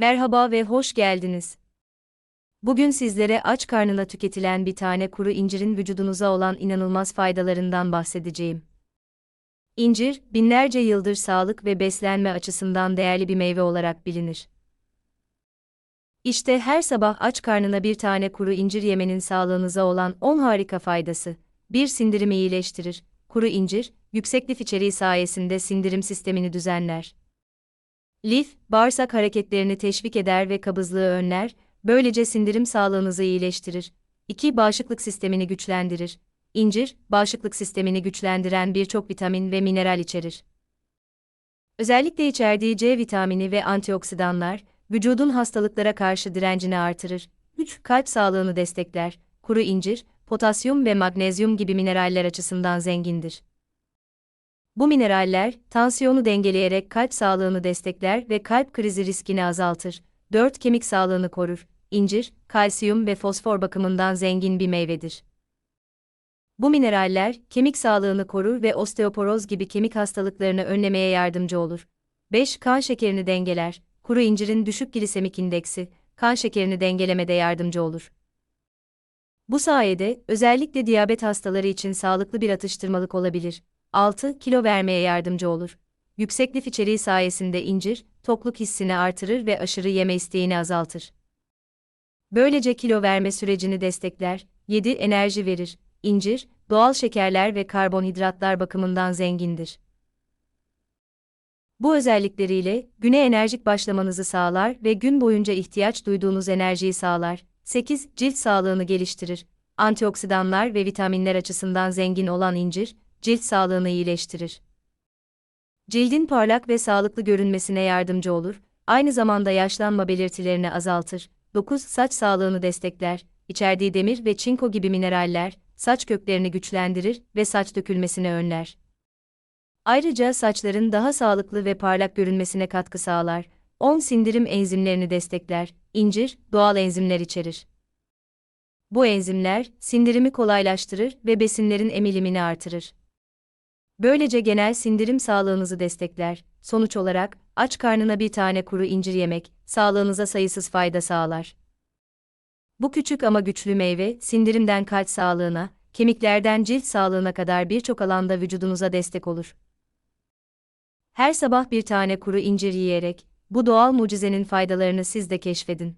Merhaba ve hoş geldiniz. Bugün sizlere aç karnına tüketilen bir tane kuru incirin vücudunuza olan inanılmaz faydalarından bahsedeceğim. İncir, binlerce yıldır sağlık ve beslenme açısından değerli bir meyve olarak bilinir. İşte her sabah aç karnına bir tane kuru incir yemenin sağlığınıza olan 10 harika faydası. 1. Sindirimi iyileştirir. Kuru incir, yüksek lif içeriği sayesinde sindirim sistemini düzenler. Lif, bağırsak hareketlerini teşvik eder ve kabızlığı önler, böylece sindirim sağlığınızı iyileştirir. 2. Bağışıklık sistemini güçlendirir. İncir, bağışıklık sistemini güçlendiren birçok vitamin ve mineral içerir. Özellikle içerdiği C vitamini ve antioksidanlar, vücudun hastalıklara karşı direncini artırır. 3. Kalp sağlığını destekler. Kuru incir, potasyum ve magnezyum gibi mineraller açısından zengindir. Bu mineraller, tansiyonu dengeleyerek kalp sağlığını destekler ve kalp krizi riskini azaltır. 4. Kemik sağlığını korur. İncir, kalsiyum ve fosfor bakımından zengin bir meyvedir. Bu mineraller, kemik sağlığını korur ve osteoporoz gibi kemik hastalıklarını önlemeye yardımcı olur. 5. Kan şekerini dengeler. Kuru incirin düşük glisemik indeksi, kan şekerini dengelemede yardımcı olur. Bu sayede, özellikle diyabet hastaları için sağlıklı bir atıştırmalık olabilir. 6. Kilo vermeye yardımcı olur. Yüksek lif içeriği sayesinde incir, tokluk hissini artırır ve aşırı yeme isteğini azaltır. Böylece kilo verme sürecini destekler. 7. Enerji verir. İncir, doğal şekerler ve karbonhidratlar bakımından zengindir. Bu özellikleriyle güne enerjik başlamanızı sağlar ve gün boyunca ihtiyaç duyduğunuz enerjiyi sağlar. 8. Cilt sağlığını geliştirir. Antioksidanlar ve vitaminler açısından zengin olan incir, cilt sağlığını iyileştirir. Cildin parlak ve sağlıklı görünmesine yardımcı olur, aynı zamanda yaşlanma belirtilerini azaltır. 9. Saç sağlığını destekler. İçerdiği demir ve çinko gibi mineraller, saç köklerini güçlendirir ve saç dökülmesini önler. Ayrıca saçların daha sağlıklı ve parlak görünmesine katkı sağlar. 10. Sindirim enzimlerini destekler. İncir, doğal enzimler içerir. Bu enzimler, sindirimi kolaylaştırır ve besinlerin emilimini artırır. Böylece genel sindirim sağlığınızı destekler. Sonuç olarak, aç karnına bir tane kuru incir yemek, sağlığınıza sayısız fayda sağlar. Bu küçük ama güçlü meyve, sindirimden kalp sağlığına, kemiklerden cilt sağlığına kadar birçok alanda vücudunuza destek olur. Her sabah bir tane kuru incir yiyerek, bu doğal mucizenin faydalarını siz de keşfedin.